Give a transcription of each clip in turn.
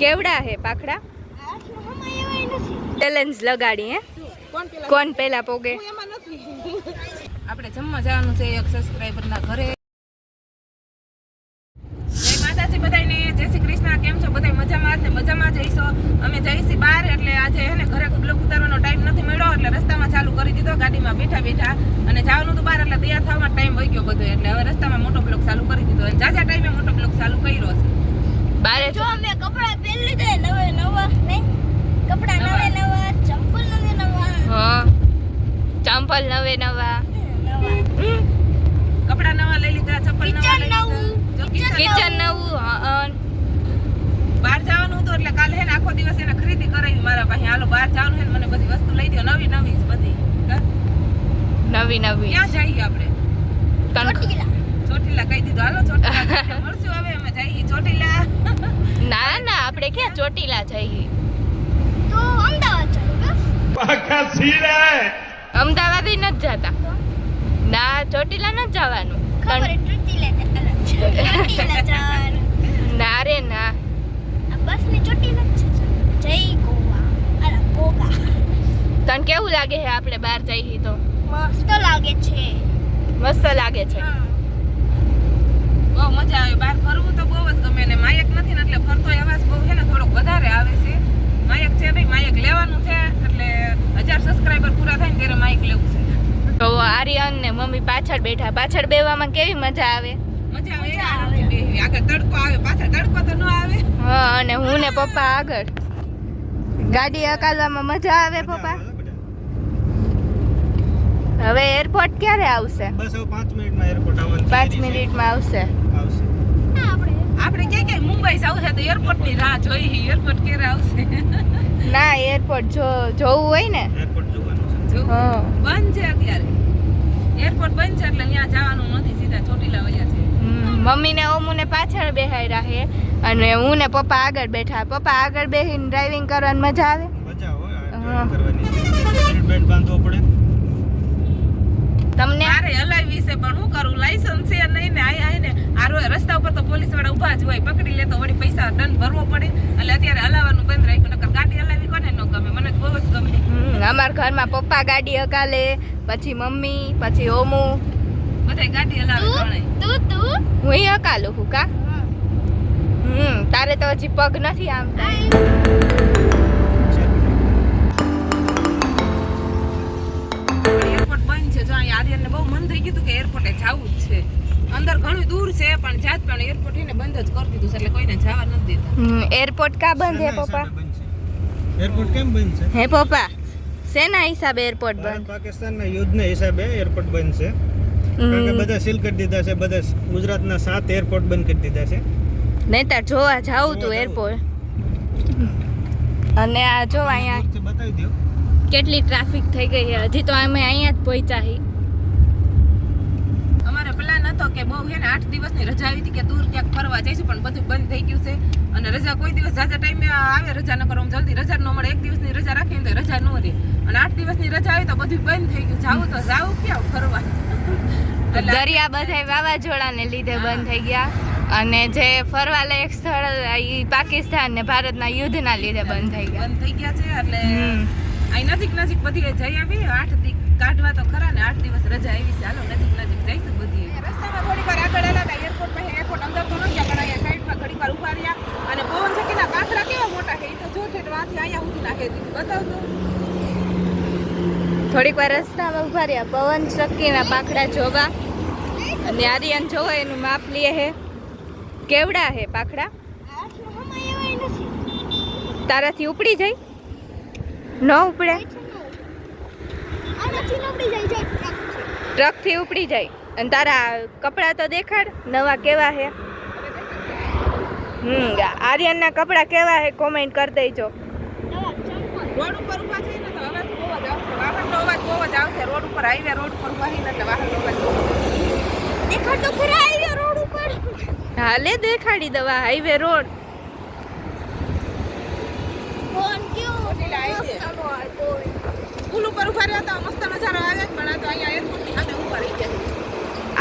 કેવડા હે પાખડા? ચેલેન્જ લગાડી, હે? કોણ પેલા પોગે? આપણે જમવા જવાનું છે એક સબસ્ક્રાઇબરના ઘરે. માતાજી બધાને જય શ્રી કૃષ્ણ. કેમ છો બધાય? મજામાં? મજામાં જઈશો. અમે જઈશી બહાર, એટલે આજે એને ઘરે બ્લોગ ઉતારવાનો ટાઈમ નથી મળ્યો, એટલે રસ્તામાં ચાલુ કરી દીધો, ગાડીમાં બેઠા બેઠા. અને જવાનું તો બહાર, એટલે તૈયાર થવામાં ટાઈમ ગયો બધો એટલે હવે રસ્તામાં મોટો બ્લોક ચાલુ કરી દીધો. અને જાજા ટાઈમે મોટો બ્લોક ચાલુ બારે જો અમે કપડા પહેરી લીધા નવે નવા નહીં? કપડા નવે. નવા ચંપલ નવે નવા. હા. ચંપલ નવે નવા. નવા કપડા નવા લઈ લીધા ચંપલ નવા કિચન નવું. કિચન કિચન નવું. હા બહાર જવાનું હતું એટલે કાલે હેને આખો દિવસ એને ખરીદી કરાવી મારા પાસે. હાલો બહાર જવાનું હે ને મને બધી વસ્તુ લઈ દો નવી નવી બધી. નવી નવી ક્યાં જઈએ આપણે? કણ- ચોટીલા ચોટીલા કહી દીધું હાલો ચોટીલા જઈને મળશું હવે અમે જઈએ ચોટીલા ના ના આપણે ક્યાં ચોટીલા જઈએ. તો અમદાવાદ પાકા સીરા અમદાવાદ નથી જતા. ના ચોટીલા ન જવાનું. ખબર ચોટીલા ચોટીલા જવાનું. ના રે ના. બસ ને ચોટીલા જઈ ગોવા. અરે ગોગા. તને કેવું લાગે છે આપણે બહાર જઈએ તો? મસ્ત લાગે છે. મસ્ત લાગે છે. હા બહુ મજા આવે બહાર ફરવું તો બહુ જ ગમે ને માયક નથી ને એટલે ફરતો અવાજ બહુ છે ને થોડોક વધારે આવે છે માયક છે નહીં માયક લેવાનું છે એટલે હજાર સબસ્ક્રાઈબર પૂરા થાય ને ત્યારે માઇક લેવું છે. તો આર્યન ને મમ્મી પાછળ બેઠા. પાછળ બેવામાં કેવી મજા આવે? મજા આવે આરામથી આગળ તડકો આવે પાછળ તડકો તો ન આવે. હા અને હું ને પપ્પા આગળ. ગાડી હકાલવામાં મજા આવે પપ્પા? હવે એરપોર્ટ ક્યારે આવશે? બસ હવે પાંચ મિનિટમાં એરપોર્ટ આવવાનું 5 મિનિટમાં આવશે. આવશે. આપણે આપણે કે ક્યાંય મુંબઈ જવું છે તો એરપોર્ટની રાહ જોઈ. એરપોર્ટ ક્યારે આવશે? ના એરપોર્ટ જો જોવું હોય ને એરપોર્ટ જોવાનું છે જો હા. બંધ છે અત્યારે. એરપોર્ટ બંધ છે એટલે ત્યાં જવાનું નથી સીધા ચોટીલા વયા છે. મમ્મી ને ઓમુ ને પાછળ બેહાઈ રાખે અને હું ને પપ્પા આગળ બેઠા. પપ્પા આગળ બેહીને ડ્રાઇવિંગ કરવાની મજા આવે? મજા આવે આ હા. driving કરવાની સીટ બેલ્ટ બાંધવો પડે. તમને? મારે હલાવી છે પણ હું કરું? લાયસન્સ છે નહીં ને આય આય ને. આરો રસ્તા ઉપર તો પોલીસવાળા ઊભા જ હોય. પકડી લે તો વળી પૈસા દંડ ભરવો પડે. એટલે અત્યારે હલાવવાનું બંધ રાખ્યું નકર ગાડી હલાવી કોને ન ગમે? મને તો બહુ જ ગમે. અમાર ઘરમાં પપ્પા ગાડી હકાલે પછી મમ્મી પછી ઓમુ. બધાય ગાડી હલાવે તું તું હું હકાલું હું કા? હા. હમ તારે તો હજી પગ નથી આમ પણ જાત પણ એરપોર્ટ એને બંધ જ કરી દીધું છે એટલે કોઈને જવા નથી દેતા. એરપોર્ટ કા બંધ હે પપ્પા? બંધ એરપોર્ટ કેમ બંધ છે? હે પપ્પા? શેના હિસાબે એરપોર્ટ બંધ? પાકિસ્તાનના યુદ્ધના હિસાબે એરપોર્ટ બંધ છે. કારણ કે બધા સીલ કરી દીધા છે બધા ગુજરાતના સાત એરપોર્ટ બંધ કરી દીધા છે. નહીં તાર જોવા જાવું તું એરપોર્ટ અને આ જો અહીંયા બતાવી દો કેટલી ટ્રાફિક થઈ ગઈ છે. હજી તો અમે અહીંયા જ પહોંચ્યા હી અમારે પ્લાન હતો કે બહુ છે ને આઠ દિવસની રજા આવી હતી કે દૂર ક્યાંક ફરવા જઈશું પણ બધું બંધ થઈ ગયું છે. અને રજા કોઈ દિવસ જાજા ટાઈમે આવે રજા ન કરો જલ્દી રજા ન મળે એક દિવસની રજા રાખીને તો રજા ન રહે. અને આઠ દિવસની રજા આવી તો બધું બંધ થઈ ગયું. જાવું તો જાવું ક્યાં ફરવા? દરિયા બધાય વાવાઝોડાને લીધે બંધ થઈ ગયા. અને જે ફરવાલાયક સ્થળ ઈ પાકિસ્તાન ને ભારતના યુદ્ધના લીધે બંધ થઈ ગયા. બંધ થઈ ગયા છે એટલે અહીં નજીક નજીક બધી જઈ આવી. આઠ કાઢવા તો ખરા ને આઠ દિવસ રજા આવી છે. હાલો નજીક નજીક જઈશું. રસ્તામાં વાર આગળ હતા. એરપોર્ટ પાસે એરપોર્ટ અંદર તો નથી પણ અહીંયા સાઈડમાં ઘડી વાર ઊભા રહ્યા. અને પવન ચક્કીના કાંકરા કેવા મોટા છે? એ તો જો છે વાંથી અહીંયા સુધી નાખે બતાવજો. થોડીક વાર રસ્તામાં ઊભા રહ્યા. પવન ચક્કીના પાખડા જોવા. અને આર્યન જોવા એનું માપ લે હે. કેવડા હે પાખડા તારાથી ઉપડી જાય? ન ઉપડે? ટ્રકથી ઉપડી જાય. અને તારા કપડાં તો દેખાડ નવા કેવા હે? હમ આર્યનના કપડાં કેવા હે કોમેન્ટ કરી દેજો. રોડ ઉપર ઊભા છે ને તો અવાજ બહુ જ આવશે. વાહનનો અવાજ બહુ જ આવશે. રોડ ઉપર હાઈવે રોડ ઉપર ઊભા છે ને એટલે વાહનનો અવાજ બહુ દેખાડ તો ખરા આવ્યો રોડ ઉપર. હાલે દેખાડી દવા હાઈવે રોડ. ફોન કયો? પુલ ઉપર ઊભા રહ્યા હતા મસ્ત નજારો આવે જ પણ આ તો અહીંયા એરપોર્ટની સામે ઊભા રહી ગયા.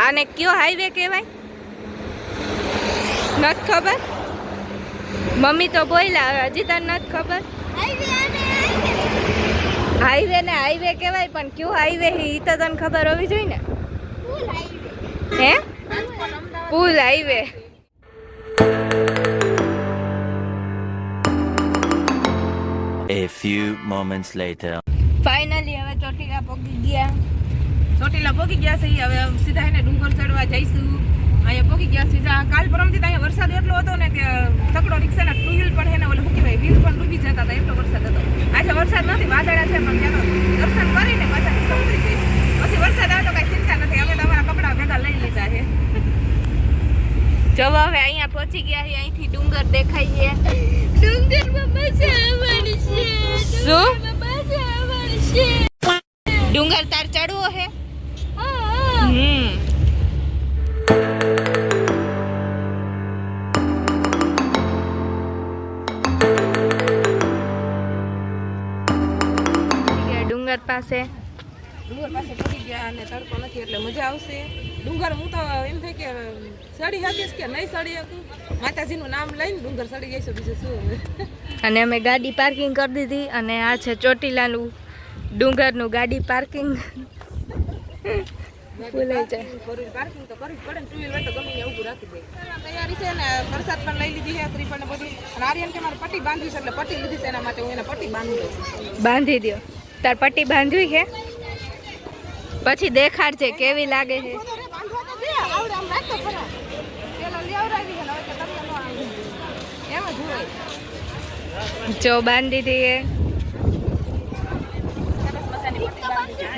આને કયો હાઈવે કહેવાય? નથી ખબર? મમ્મી તો બોલ્યા હજી તને નથી ખબર? હાઈવે ને હાઈવે કહેવાય પણ કયો હાઈવે એ તો તને ખબર હોવી જોઈએ ને? હે? પુલ highway A few moments later. Finally હવે ચોટીલા પહોંચી ગયા. ચોટીલા પોગી ગયા છે. હવે સીધા એને ડુંગર ચડવા જઈશું. અહીંયા પોકી ગયા સીધા કાલ પરમથી અહીંયા વરસાદ એટલો હતો ને કે તકડો રિક્ષાના ટુ વ્હીલ પણ એને ઓલું શું કહેવાય વ્હીલ પણ ડૂબી જતા હતા. એટલો વરસાદ હતો. આજે વરસાદ નથી વાદળા છે પણ ત્યાંનો દર્શન કરીને પાછા ઉતરી ગઈ પછી વરસાદ આવે તો કાંઈ ચિંતા નથી. અમે તમારા કપડાં ભેગા લઈ લીધા છે. જવા હવે અહીંયા પહોંચી ગયા છે. અહીંથી ડુંગર દેખાય છે. ડુંગરમાં મજા આવવાની છે. શું? ડુંગર તાર ચડવો હે? ડુંગર પાસે. ડુંગર પાસે પડી ગયા અને તડકો નથી એટલે મજા આવશે. ડુંગર હું તો એમ થાય કે સડી શકીશ કે નહીં સડી શકું? માતાજીનું નામ લઈને ડુંગર સડી જઈશું બીજું શું અને અમે ગાડી પાર્કિંગ કરી દીધી અને આ છે ચોટીલાનું ડુંગરનું ગાડી પાર્કિંગ. ભૂલાઈ જાય. પાર્કિંગ તો કરવી પડે ટુ વ્હીલર તો ગમે ઊભું રાખી દે. તૈયારી છે ને વરસાદ પણ લઈ લીધી છે ત્રિપલ ને બધી આર્યન કે મારે પટ્ટી બાંધવી છે એટલે પટ્ટી લીધી છે એના માટે હું એને પટ્ટી બાંધી દઉં બાંધી દો તાર પટ્ટી બાંધવી છે? પછી દેખાડજે, કેવી લાગે છે? ને નો જ બાંધી બાંધી છે.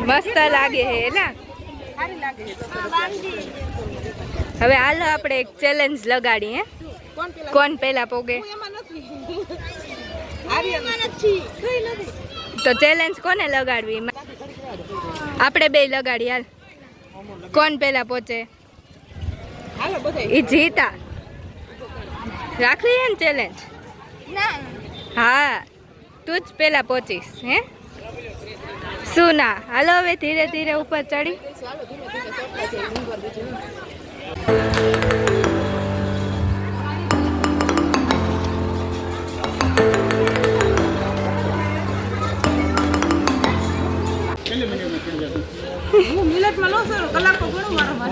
મસ્ત લાગે છે બાંધી હવે હાલ આપણે એક ચેલેન્જ લગાડીએ કોણ પેલા પોગે? નથી. તો ચેલેન્જ કોને લગાડવી? આપણે બે લગાડી, હાલ. કોણ પહેલા પહોંચે એ જીતા. રાખવી હે ને ચેલેન્જ હા. તું જ પહેલા પહોંચીશ, હે? શું ના હાલો, હવે ધીરે ધીરે ઉપર ચડી.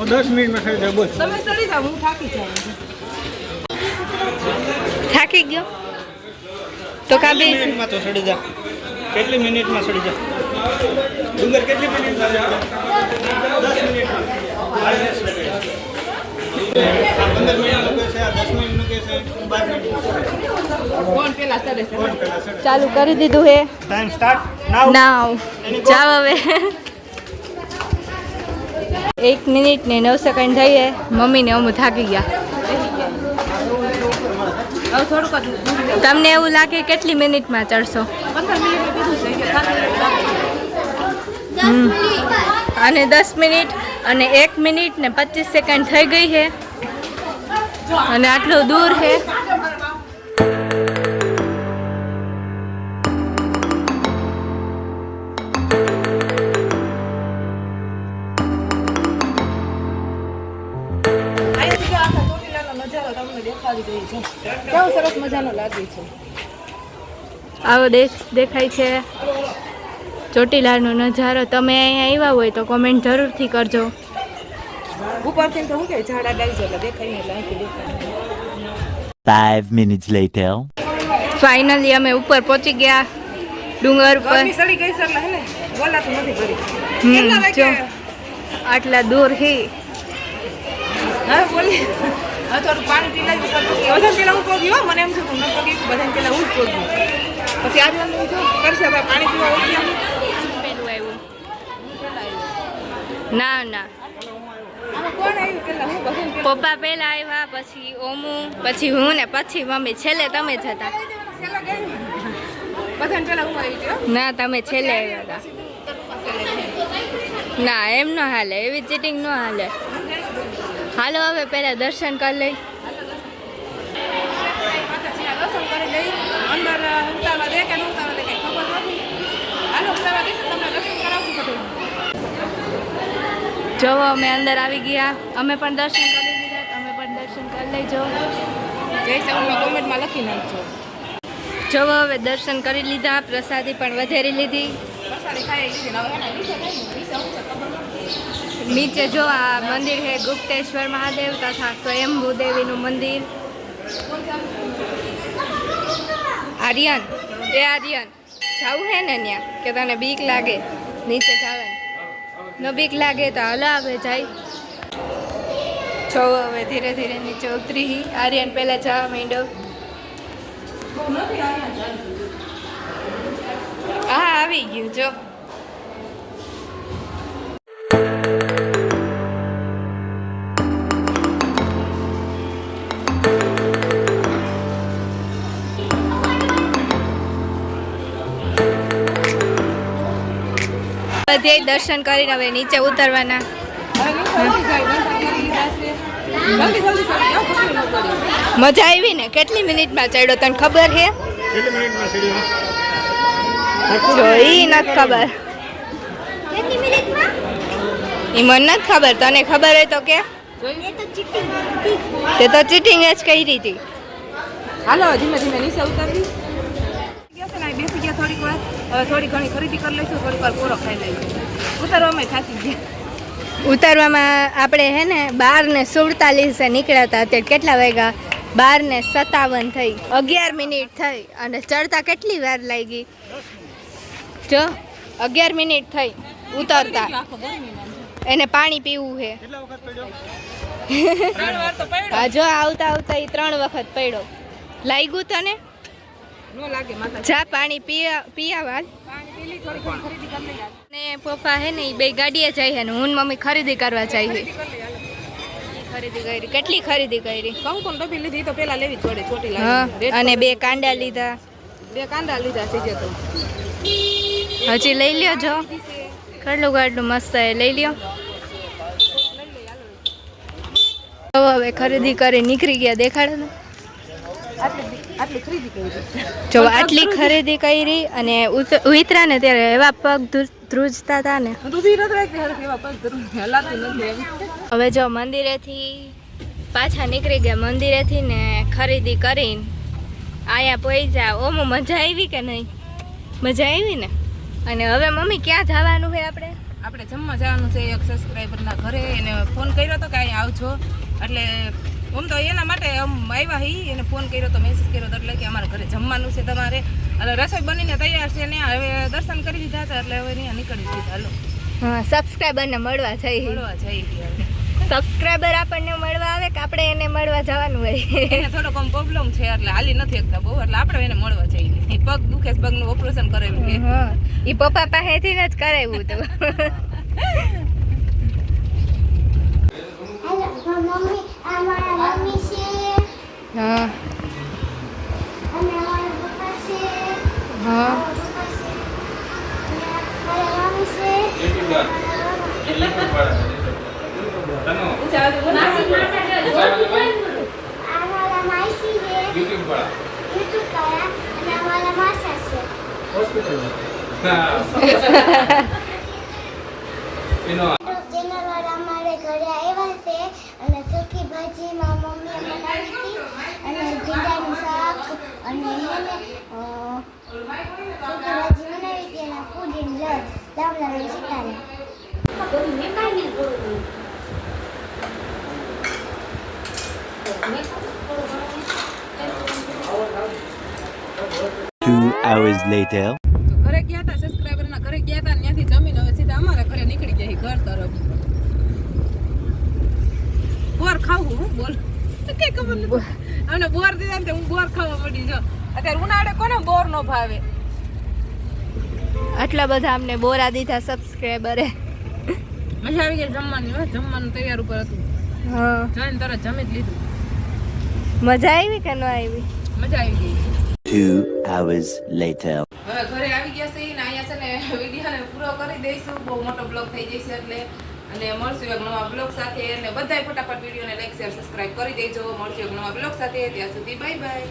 દસ મિનિટમાં થઈ જાય બસ તમે ચડી જાઓ હું થાકી જાઉં. થાકી ગયો? તો કાબી બે મિનિટમાં તો ચડી જા. કેટલી મિનિટમાં ચડી જા? ડુંગર કેટલી મિનિટમાં જા 10 મિનિટમાં. આ પંદર મિનિટનું કહે છે આ મિનિટનું કહે છે બાર મિનિટનું કોણ પેલા ચડે છે. કોણ પહેલા ચડે? ચાલુ કરી દીધું હે. ટાઈમ સ્ટાર્ટ નાઉ નાઉ જાવ હવે. એક મિનિટ ને નવ સેકન્ડ જઈએ મમ્મીને અમુક થાકી ગયા. તમને એવું લાગે કેટલી મિનિટમાં ચડશો? અને દસ મિનિટ અને એક મિનિટ ને પચીસ સેકન્ડ થઈ ગઈ છે. અને આટલું દૂર છે. દેખાડી છે કેવો સરસ મજાનો લાગે છે આવો દેખાય છે. ચોટીલાનો નજારો. તમે અહીંયા આવ્યા હોય તો કોમેન્ટ જરૂરથી કરજો. ઉપરથી તો શું કે ઝાડા ડાળી એટલે દેખાય નહીં એટલે દેખાય. નહીં. Minutes later. ફાઇનલી અમે ઉપર પહોંચી ગયા. ડુંગર પર. સડી ગઈ હે ને બોલાતું નથી કેટલા આટલા દૂર હી. બોલી હવે થોડું પાણી પી લઈ વધારે પેલા હું પગી મને એમ હું ન પોગી બધા પેલા હું જ પગી પછી આજે જો કરશે હવે પાણી પીવા ઓછી પેલું? આવ્યું ના ના પપ્પા પહેલા આવ્યા પછી ઓમુ પછી હું ને પછી મમ્મી. છેલ્લે તમે જ હતા. ના તમે છેલ્લે આવ્યા હતા. ના એમ ન હાલે એવી ચીટિંગ ન હાલે. હાલો હવે પહેલા દર્શન કરી લઈ. જો અમે અંદર આવી ગયા. અમે પણ દર્શન કરી લીધા. તમે પણ દર્શન કરી લેજો જય સાઉન્ડમાં કોમેન્ટમાં લખી નાખજો. જો હવે દર્શન કરી લીધા. પ્રસાદી પણ વધેરી લીધી. પ્રસાદી ખાઈ લીધી. નીચે જો આ મંદિર છે ગુપ્તેશ્વર મહાદેવ તથા સ્વયંભૂ દેવીનું મંદિર. આર્યન, એ આર્યન, જવું હે ને ત્યાં કે તને બીક લાગે? નીચે જવાનું ન બીક લાગે તો હાલો આવે જાય છો હવે ધીરે ધીરે નીચે ઉતરી. આર્યન પહેલાં જવા ચાલતું. હા, આવી ગયું, જો. બધે દર્શન કરીને હવે નીચે ઉતરવાના. મજા આવી ને? કેટલી મિનિટમાં ચડ્યો તને ખબર છે કેટલી જો ઈ નથી ખબર. ઈ મને નથી ખબર. તને ખબર હોય તો કે. એ તો તે ચીટિંગ જ કરી હતી. હાલો, ધીમે ધીમે નીચે ઉતરવી ગયા છે ને અહીં બેસી ગયા થોડીક વાર હવે થોડી ઘણી ખરીદી કરી લઈશું થોડીક વાર પૂરો ખાઈ લઈશું. ઉતારવામાં થાકી ગયા. ઉતારવામાં આપણે હે ને બાર ને સુડતાલીસે નીકળ્યા હતા અત્યારે કેટલા વાગ્યા? બાર ને સત્તાવન થઈ અગિયાર મિનિટ થઈ અને ચડતા કેટલી વાર લાગી? જો અગિયાર મિનિટ થઈ ઉતરતા. એને પાણી પીવું છે કેટલા વખત પડ્યો? ત્રણ વાર તો પડ્યો હા જો આવતા આવતા એ ત્રણ વખત પડ્યો. લાગ્યું તને? જા પાણી પીવા ને પપ્પા હે ને એ બે ગાડીએ જાય ને હું મમ્મી ખરીદી કરવા જાય ખરીદી કરી કેટલી ખરીદી કરી? કંકુ ને ડબ્બી લીધી તો પેલા લેવી પડે છોટી લાગે અને બે કાંડા લીધા. બે કાંદા લીધા છે જે તો. હજી લઈ લ્યો જો. કેટલું ગાડલું મસ્ત એ લઈ લ્યો. હવે હવે ખરીદી કરી નીકળી ગયા દેખાડે ને આટલી આટલી ખરીદી કરી જો આટલી ખરીદી. કરી અને ઉત- ઉતરા ને ત્યારે એવા પગ ધ્રુ- ધ્રુજતા હતા ને. હવે જો મંદિરેથી પાછા નીકળી ગયા. મંદિરેથી ને ખરીદી કરીને આયા પૈસા ઓમો મજા આવી કે નહીં? મજા આવી ને? અને હવે મમ્મી ક્યાં જવાનું છે આપણે? આપણે જમવા જવાનું છે એક સબસ્ક્રાઈબરના ઘરે. એને ફોન કર્યો હતો કે અહીંયા આવજો. એટલે આમ તો એના માટે આમ આવ્યા હી એને ફોન કર્યો તો મેસેજ કર્યો એટલે કે અમારા ઘરે જમવાનું છે તમારે. એટલે રસોઈ બનીને તૈયાર છે ને હવે દર્શન કરી દીધા હતા એટલે હવે ત્યાં નીકળી દીધા હાલો. હા સબસ્ક્રાઈબરને મળવા જઈ મળવા જઈ સબસ્ક્રાઈબર આપણને મળવા આવે કે આપણે એને મળવા જવાનું હોય? એને થોડો કમ પ્રોબ્લેમ છે એટલે હાલી નથી એકતા બહુ એટલે આપણે એને મળવા જઈએ એ પગ દુખે છે, પગનું ઓપરેશન કરેલું છે એ પપ્પા પાસેથી જ કરાવ્યું હતું હેલો મમ્મી આ મારા મમ્મી છે હા અને મારા પપ્પા છે હા મારા મમ્મી છે આ મારા માસી છે યુટ્યુબ વાળા અને અમારા માસા છે ચેનલ વાળા અમારે ઘરે આવ્યા છે અને સૂકી ભાજી મારા મમ્મીએ બનાવી હતી અને ભીંડાનું શાક અને હેને અ, ને Two hours later. ઘરે ગયા હતા સબસ્ક્રાઈબરના ઘરે ગયા હતા ને ત્યાંથી જમીન હવે સીધા અમારા ઘરે નીકળી ગયા ઘર તરફ. બોર ખાવું હું? બોલ. કઈ ખબર નથી. અમને બોર દીધા ને હું બોર ખાવા પડી જો અત્યારે ઉનાળે કોને બોર નો ભાવે? આટલા બધા અમને બોરા દીધા સબસ્ક્રાઈબરે મજા આવી ગઈ જમવાની હો જમવાનું તૈયાર ઉપર હતું. હા. જઈને તરત જમી જ લીધું. મજા આવી કે ન આવી? મજા આવી ગઈ. Two hours later. હવે ઘરે આવી ગયા છે ને અહીંયા છે ને વિડીયોને પૂરો કરી દઈશું. બહુ મોટો બ્લોગ થઈ જશે એટલે. અને મળશું એક નવા બ્લોગ સાથે. અને બધાય ફટાફટ વિડીયોને લાઈક શેર સબસ્ક્રાઇબ કરી દેજો. મળશું એક નવા બ્લોગ સાથે. ત્યાં સુધી બાય બાય